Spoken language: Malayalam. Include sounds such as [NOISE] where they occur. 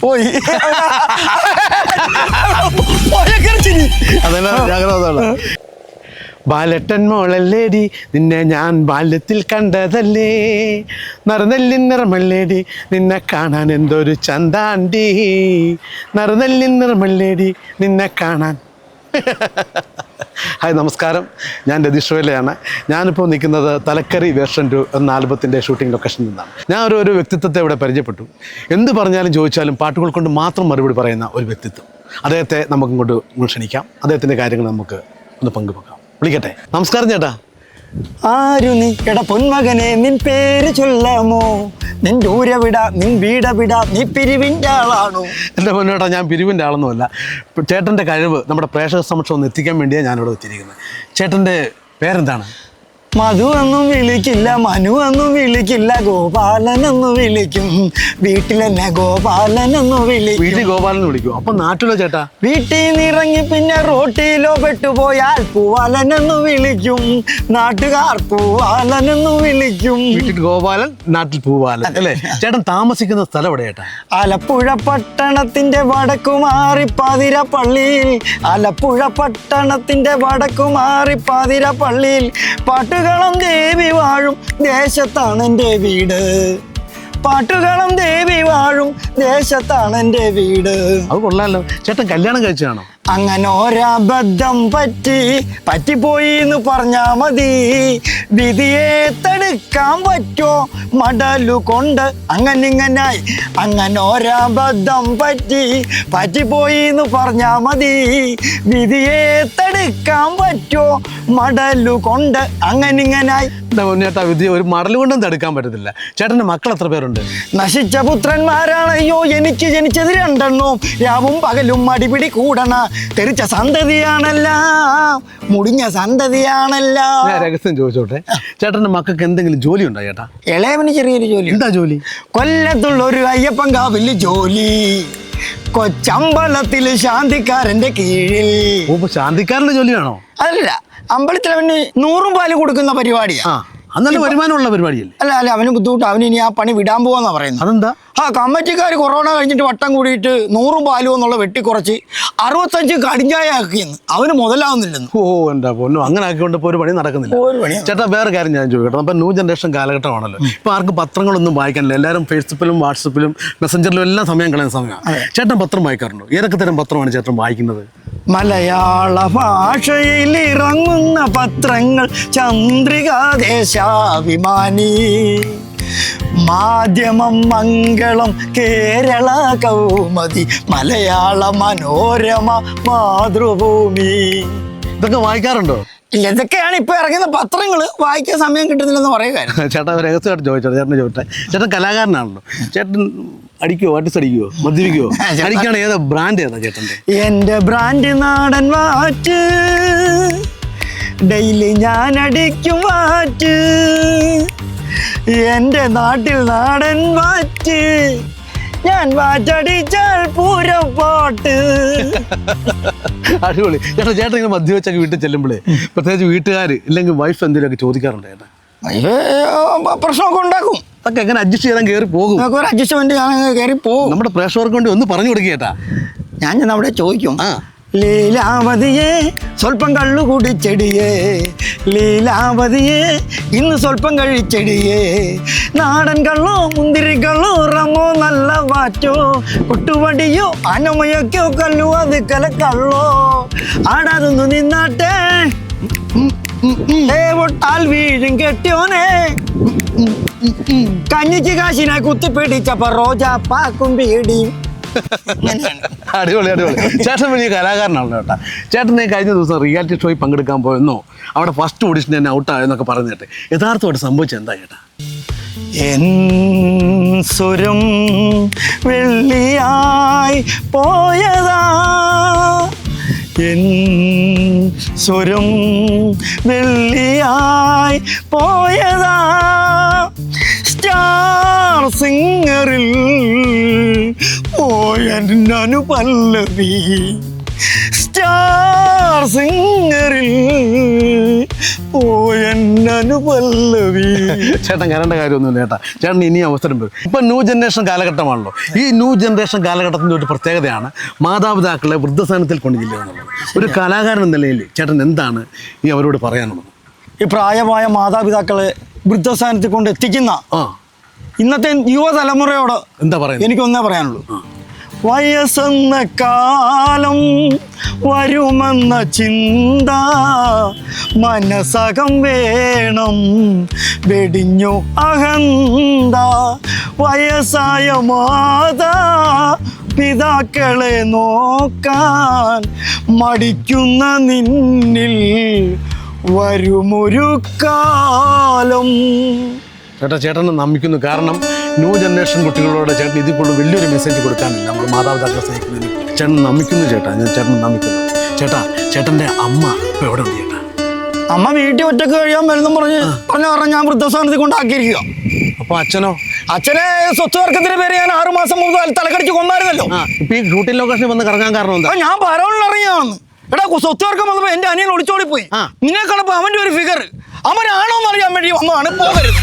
പോയി. അതെല്ലാം ജാഗ്രത ബാലട്ടൻ മോളല്ലേടി നിന്നെ ഞാൻ ബാല്യത്തിൽ കണ്ടതല്ലേ? നറുനെല്ലിൻ നിറമല്ലേടി നിന്നെ കാണാൻ എന്തൊരു ചന്താണ്ടി? നറുനെല്ലിൻ നിറമല്ലേടി നിന്നെ കാണാൻ [LAUGHS] ഹായ് നമസ്കാരം. ഞാൻ രതീഷ് വേലയാണ് ഞാനിപ്പോൾ നിൽക്കുന്നത് തലക്കറി വേർഷൻ ടു എന്ന ആൽബത്തിന്റെ ഷൂട്ടിംഗ് ലൊക്കേഷൻ നിന്നാണ്. ഞാൻ ഒരു ഒരു വ്യക്തിത്വത്തെ ഇവിടെ പരിചയപ്പെട്ടു. എന്ത് പറഞ്ഞാലും ചോദിച്ചാലും പാട്ടുകൾ കൊണ്ട് മാത്രം മറുപടി പറയുന്ന ഒരു വ്യക്തിത്വം. അദ്ദേഹത്തെ നമുക്ക് ഇങ്ങോട്ട് ക്ഷണിക്കാം. അദ്ദേഹത്തിന്റെ കാര്യങ്ങൾ നമുക്ക് ഒന്ന് പങ്കുവെക്കാം. വിളിക്കട്ടെ. നമസ്കാരം ചേട്ടാ. ആരു നീ? എട പൊന്മകനെ നിൻ പേര് ചൊല്ലാമോ? നിൻ വിട നിൻ വീട വിട നീ പിരിവിന്റെ ആളാണോ? എന്റെ മുന്നോട്ടാ ഞാൻ പിരിവിന്റെ ആളൊന്നുമല്ല. ചേട്ടന്റെ കഴിവ് നമ്മുടെ പ്രേക്ഷക സമക്ഷം ഒന്ന് എത്തിക്കാൻ വേണ്ടിയാണ് ഞാനിവിടെ എത്തിയിരിക്കുന്നത് ചേട്ടന്റെ പേരെന്താണ്? മധു എന്നും വിളിക്കില്ല മനു എന്നും വിളിക്കില്ല ഗോപാലൻ എന്ന് വിളിക്കും. വീട്ടിലെന്നെ ഗോപാലൻ എന്ന് വിളിക്കും. വീട്ടിൽ ഗോപാലൻ വിളിക്കും. അപ്പൊ നാട്ടിലോ ചേട്ടാ? വീട്ടിൽ നിന്നിറങ്ങി പിന്നെ റോട്ടിലോ പെട്ടുപോയാൽ പൂവാലൻ എന്ന് വിളിക്കും. നാട്ടുകാർ പൂവാലൻ എന്ന് വിളിക്കും. വീട്ടിൽ ഗോപാലൻ നാട്ടിൽ പൂവാലൻ. അല്ലേ? ചേട്ടൻ താമസിക്കുന്ന സ്ഥലം എവിടെ ചേട്ടാ? ആലപ്പുഴ പട്ടണത്തിന്റെ വടക്കുമാറി പാതിര പള്ളിയിൽ. ആലപ്പുഴ പട്ടണത്തിന്റെ വടക്കുമാറി പാതിര പള്ളിയിൽ പാട്ടുകളും ദേവി വാഴും. ദേശത്താണ് എന്റെ വീട്. പാട്ടുകളും ദേവി വാഴും. ദേശത്താണ് എന്റെ വീട്. അത് കൊള്ളാലോ. ചേട്ടൻ കല്യാണം കഴിച്ചതാണോ? അങ്ങനെ ഒരബദ്ധം പറ്റി പറ്റിപ്പോയി എന്ന് പറഞ്ഞാ മതി. വിധിയെ തടുക്കാൻ പറ്റോ? മടലു കൊണ്ട് അങ്ങനെ ഇങ്ങനായി അങ്ങനെ ഒരബദ്ധം പറ്റി പറ്റിപ്പോയി എന്ന് പറഞ്ഞാ മതി. വിധിയെ തടുക്കാൻ പറ്റോ? മടലു കൊണ്ട് അങ്ങനെ ഇങ്ങനായി ചേട്ടാ ഒരു മടൽ കൊണ്ടും തടുക്കാൻ പറ്റത്തില്ല. ചേട്ടന്റെ മക്കൾ എത്ര പേരുണ്ട്? നശിച്ച പുത്രന്മാരാണ് അയ്യോ എനിക്ക് ജനിച്ചത് രണ്ടെണ്ണവും. രാവും പകലും അടിപിടി കൂടണ തെറിച്ച സന്തതിയാണല്ല. മുടിഞ്ഞ സന്തതിയാണല്ല. ഞാൻ രഹസ്യം ചോദിച്ചോട്ടെ? ചേട്ടന്റെ മക്കൾക്ക് എന്തെങ്കിലും ജോലി ഉണ്ടോ ചേട്ടാ? ഇളയവന് ചെറിയൊരു ജോലി. എന്താ ജോലി? കൊല്ലത്തുള്ള ഒരു അയ്യപ്പൻ കാവിൽ ജോലി. കൊച്ചമ്പലത്തിൽ ശാന്തിക്കാരന്റെ കീഴിൽ. ഓ ഇപ്പൊ ശാന്തിക്കാരന്റെ ജോലിയാണോ? അല്ല അമ്പലത്തിൽ അവന് നൂറും പാൽ കൊടുക്കുന്ന പരിപാടിയാ. അന്നല്ല വരുമാനമുള്ള പരിപാടിയല്ലേ? അല്ല അല്ല അവന് ബുദ്ധിമുട്ട് അവന് ഇനി ആ പണി വിടാൻ പോവാന്നാ പറയുന്നത്. അതെന്താ? ആ കമ്മിറ്റിക്കാർ കൊറോണ കഴിഞ്ഞിട്ട് വട്ടം കൂടിയിട്ട് നൂറും പാലും എന്നുള്ള വെട്ടിക്കുറച്ച് അറുപത്തഞ്ച് കടിഞ്ചായ ആക്കിയെന്ന് അവന് മുതലാവുന്നില്ലെന്ന്. ഓ എന്താ പോലും അങ്ങനെ ആക്കിക്കൊണ്ട് ഇപ്പോൾ ഒരു പണി നടക്കുന്നില്ല. ഒരു പണി ചേട്ടാ വേറെ കാര്യം ഞാൻ ചോദിക്കട്ടെ. അപ്പം ന്യൂ ജനറേഷൻ കാലഘട്ടമാണല്ലോ. ഇപ്പം ആർക്കും പത്രങ്ങളൊന്നും വായിക്കാനില്ല. എല്ലാവരും ഫേസ്ബുക്കിലും വാട്സപ്പിലും മെസ്സഞ്ചറിലും എല്ലാം സമയം കളയുന്ന സമയമാണ്. ചേട്ടൻ പത്രം വായിക്കാറുണ്ടോ? ഏതൊക്കെ തരം പത്രമാണ് ചേട്ടൻ വായിക്കുന്നത്? മലയാള ഭാഷയിൽ ഇറങ്ങുന്ന പത്രങ്ങൾ ചന്ദ്രിക ദേശാഭിമാനി മാധ്യമം മംഗളം കേരള കൗമതി മലയാള മനോരമ മാതൃഭൂമി. ഇതൊക്കെ വായിക്കാറുണ്ടോ? ഇല്ല ഇതൊക്കെയാണ് ഇപ്പൊ ഇറങ്ങുന്ന പത്രങ്ങൾ വായിക്കാൻ സമയം കിട്ടുന്നില്ലെന്ന് പറയുക [LAUGHS] ചേട്ടാ ചേട്ടൻ രഹസ്യമായിട്ട് ചോദിച്ചോട്ടെ ചേട്ടനെ ചോദിട്ടെ ചേട്ടൻ കലാകാരനാണല്ലോ. ചേട്ടൻ അടിക്കുവോ? ആർട്ടിസ്റ്റ് മദ്യപിക്കോ മദ്യപിക്കുവോ? അടിക്കുകയാണ് ഏതാ ബ്രാൻഡ് ഏതാ ചേട്ടന്റെ? എന്റെ ബ്രാൻഡ് നാടൻ വാറ്റ്. ഡെയിലി ഞാൻ അടിക്കും വാറ്റ്. എന്റെ നാട്ടിൽ നാടൻ വാറ്റ്. ഞാൻ വാറ്റടിച്ചാൽ പൂരം പാട്ട്. അടിപൊളി. ചേട്ടാ ചേട്ടൻ ഇങ്ങനെ മദ്യവെച്ചൊക്കെ വീട്ടിൽ ചെല്ലുമ്പോഴേ പ്രത്യേകിച്ച് വീട്ടുകാർ ഇല്ലെങ്കിൽ വൈഫ് എന്തെങ്കിലുമൊക്കെ ചോദിക്കാറുണ്ട് ചേട്ടാ? പ്രശ്നമൊക്കെ ഉണ്ടാക്കും. അതൊക്കെ എങ്ങനെ അഡ്ജസ്റ്റ് ചെയ്താൽ കയറി പോകും? നമുക്ക് ഒരു അഡ്ജസ്റ്റ്മെന്റ് ഞാൻ കയറി പോകും. നമ്മുടെ പ്രേക്ഷകർക്ക് വേണ്ടി ഒന്ന് പറഞ്ഞു കൊടുക്കേട്ടാ ഞാൻ ഞാൻ അവിടെ ചോദിക്കും. ആ. ലീലാവതിയെ സ്വല്പം കള്ളു കുടിച്ചെടിയേ. ലീലാവതിയെ ഇന്ന് സ്വല്പം കഴിച്ചെടിയേ. നാടൻ കള്ളോ മുന്തിരി കള്ളോ റമോ നല്ല വാറ്റോ. കുട്ടുവടിയോ അനമയൊക്കെയോ കല്ലു അത് കലക്കള്ളോ ആടാതൊന്നു നിന്നാട്ടെ. വീഴും കെട്ടിയോനെ. കഞ്ഞിക്ക് കാശിനെ കുത്തിപ്പിടിച്ചപ്പോ റോജാപ്പാക്കും പീടിയും അടിപൊളി അടിപൊളി. ചേട്ടൻ വലിയ കലാകാരനാണല്ലോ ചേട്ടൻ ചേട്ടനെ കഴിഞ്ഞ ദിവസം റിയാലിറ്റി ഷോയിൽ പങ്കെടുക്കാൻ പോയെന്നോ? അവിടെ ഫസ്റ്റ് ഓഡിഷൻ തന്നെ ഔട്ടായെന്നൊക്കെ പറഞ്ഞിട്ട് യഥാർത്ഥമായിട്ട് സംഭവിച്ചത് എന്താ ചേട്ടാ? എൻ സ്വരം വെള്ളിയായി പോയതാ. എൻ സ്വരം വെള്ളിയായി പോയതാ. സ്റ്റാർ സിംഗറിൽ പോയനു പല്ലവി സ്റ്റാർ സിംഗറിൽ ഓ ചേട്ടൻ കരേണ്ട കാര്യമൊന്നുമില്ല ചേട്ടാ. ചേട്ടൻ ഇനി അവസരം വരും. ഇപ്പം ന്യൂ ജനറേഷൻ കാലഘട്ടമാണല്ലോ. ഈ ന്യൂ ജനറേഷൻ കാലഘട്ടത്തിന്റെ ഒരു പ്രത്യേകതയാണ് മാതാപിതാക്കളെ വൃദ്ധസ്ഥാനത്തിൽ കൊണ്ടുചെല്ലുക എന്നുള്ളത്. ഒരു കലാകാരൻ എന്ന നിലയിൽ ചേട്ടൻ എന്താണ് ഈ അവരോട് പറയാനുള്ളത്? ഈ പ്രായമായ മാതാപിതാക്കളെ വൃദ്ധസ്ഥാനത്തിൽ കൊണ്ട് എത്തിക്കുന്ന ഇന്നത്തെ യുവതലമുറയോട് എന്താ പറയുന്നത്? എനിക്കൊന്നേ പറയാനുള്ളൂ. വയസ്സെന്ന കാലം വരുമെന്ന ചിന്ത മനസ്സകം വേണം വെടിഞ്ഞു അഹന്ത. വയസ്സായ മാതാ പിതാക്കളെ നോക്കാൻ മടിക്കുന്ന നിന്നിൽ വരുമൊരു കാലം. ചേട്ടാ ചേട്ടനെ നമിക്കുന്നു. കാരണം ന്യൂ ജനറേഷൻ കുട്ടികളോട് ചേട്ടൻ ഇതിപ്പോൾ വലിയൊരു മെസ്സേജ് കൊടുക്കാനില്ല നമ്മൾ മാതാപിതാക്കളെ സ്നേഹിക്കുന്നതിന്. ചേട്ടൻ നമിക്കുന്നു ചേട്ടാ. ഞാൻ ചേട്ടൻ നമിക്കുന്നു. ചേട്ടാ ചേട്ടന്റെ അമ്മ ഇപ്പോൾ എവിടെ ഉണ്ട് ചേട്ടാ? അമ്മ വീട്ടിൽ ഒറ്റയ്ക്ക് കഴിയാൻ വരുന്നു പറഞ്ഞ് പറഞ്ഞു പറഞ്ഞ ഞാൻ വൃദ്ധസ്ഥാനത്തിൽ കൊണ്ടാക്കിയിരിക്കുക. അപ്പൊ അച്ഛനോ? അച്ഛനെ സ്വത്ത് തർക്കത്തിന് പേര് ഞാൻ ആറു മാസം മുമ്പ് തലക്കടിച്ച് കൊന്നായിരുന്നല്ലോ. ഇപ്പൊ ഈ ഷൂട്ടിംഗ് ലൊക്കേഷനിൽ വന്ന് കറങ്ങാൻ കാരണം എന്താ? ഞാൻ പരോളിൽ ഇറങ്ങിയാന്ന് എടാ സ്വത്ത് തർക്കം വന്നപ്പോ എന്റെ അനിയൻ ഒളിച്ചോടി പോയി. നിന്നെ കണ്ടപ്പോ അവന്റെ ഒരു ഫിഗർ അവനാണോന്ന് അറിയാൻ വേണ്ടി വന്നതാണ് പോകരുത്